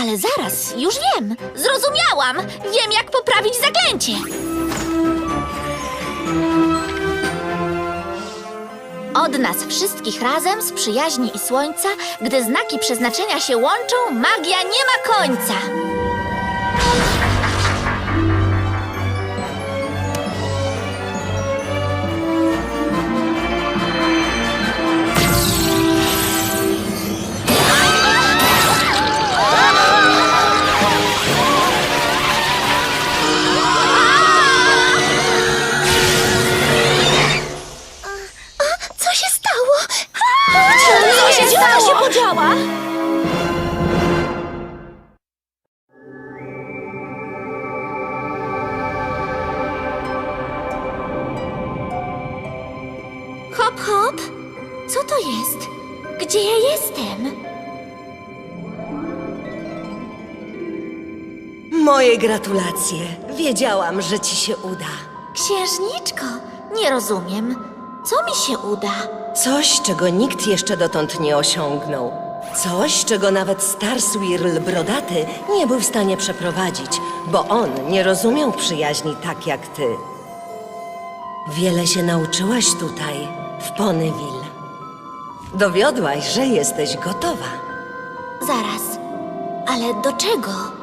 Ale zaraz, już wiem. Zrozumiałam. Wiem, jak poprawić zaklęcie. Od nas wszystkich razem z przyjaźni i słońca, gdy znaki przeznaczenia się łączą, magia nie ma końca. Stało? się podziała? Hop, hop. Co to jest? Gdzie ja jestem? Moje gratulacje. Wiedziałam, że ci się uda. Księżniczko, nie rozumiem. Co mi się uda? Coś, czego nikt jeszcze dotąd nie osiągnął. Coś, czego nawet Starswirl Brodaty nie był w stanie przeprowadzić, bo on nie rozumiał przyjaźni tak jak ty. Wiele się nauczyłaś tutaj, w Ponyville. Dowiodłaś, że jesteś gotowa. Zaraz. Ale do czego?